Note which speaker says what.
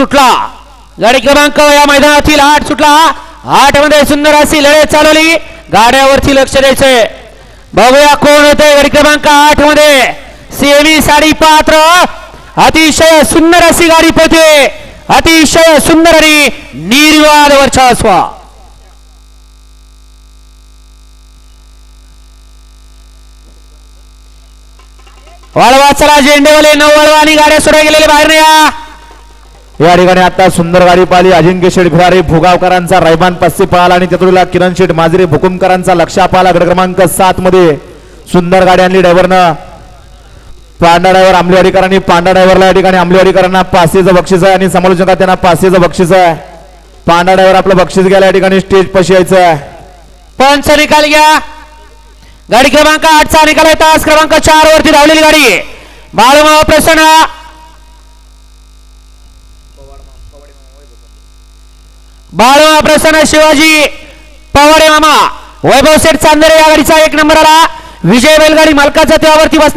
Speaker 1: सुटला. गाडी क्रमांक या मैदानातील आठ सुटला. आठमध्ये सुंदर अशी लढत चालवली. गाड्यावरती लक्ष द्यायचंय बघूया कोण होते गाडी क्रमांक आठमध्ये सेमी साडी पात्र अतिशय सुंदर अशी गाडी पोहते अतिशय सुंदर आणि निर्वाद वर्चस्व. वळवा चला झेंडेवाले नऊ वळवा आणि गाड्या सोडा गेलेले बाहेर या
Speaker 2: या ठिकाणी आता सुंदर गाडी पाहिली. अजिंक्य शेठ भिरारे भुगावकरांचा रायबान पस्सी पळाला आणि चतुर्ला किरण शेठ माजरे भुकुमकरांचा लक्षा पाहिला गड क्रमांक सात मध्ये. सुंदर गाडी आणली ड्रायव्हरनं पांडा ड्रायव्हर आंबलेवाडीकरांनी पांडा ड्रायव्हरला या ठिकाणी आंबलेवाडीकरांना पाचशेचं बक्षीस आहे आणि समालोचकात त्यांना पाचशेचं बक्षीस आहे. पांडा ड्रायव्हर आपलं बक्षीस घ्यायला या ठिकाणी स्टेज पशी यायचं आहे.
Speaker 1: पंच निकाल घ्या. गाडी क्रमांक आठचा निकाल आहे. तास क्रमांक चार वरती धावलेली गाडी. बाळूमाव प्रसन्न. बाळूमाव प्रसन्न शिवाजी पवाडे मामा वैभव सेठ चांदरे या गाडीचा एक नंबर आला. विजय बैलगाडी मालकाचा त्यावरती बसला.